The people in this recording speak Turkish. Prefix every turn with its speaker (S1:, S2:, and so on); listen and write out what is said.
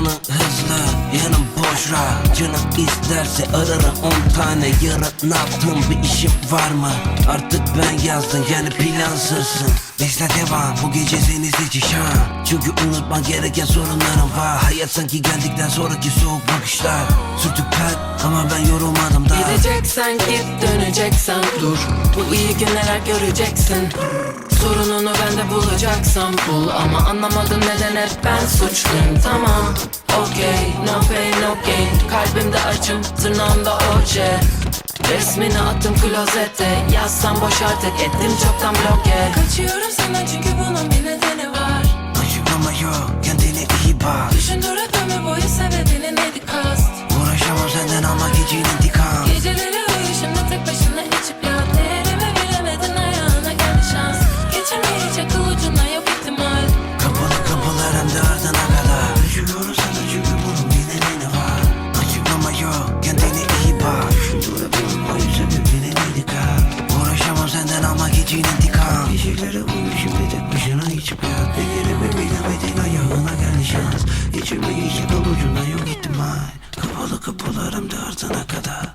S1: kanı hızlı Yanım boş rahat Canım isterse ararım on tane Yarın ne yaptığım bir işim var mı? Artık ben yazdım yani plansızsın. Bizde devam bu gece seni seçiş ha Çünkü unutman gereken sorunlarım var. Hayat sanki geldikten sonraki soğuk bakışlar. Sürtük kalp ama ben yorulmadım da.
S2: Gideceksen git döneceksen dur. Bu iyi günler göreceksin. Sorununu bende bulacaksan bul. Ama anlamadım neden hep ben suçluyum. Tamam Acım tırnağımda oje. Resmini attım klozete. Yazsam boş artık ettim çoktan bloke. Kaçıyorum senden çünkü bunun bir nedeni var
S1: için intikam Geceleri uyuşumda tek başına içip ya Değerimi bilemedin ayağına geldi şans Geçemeyecek ucuna yok ihtimal. Kapalı kapılarım da ardına kadar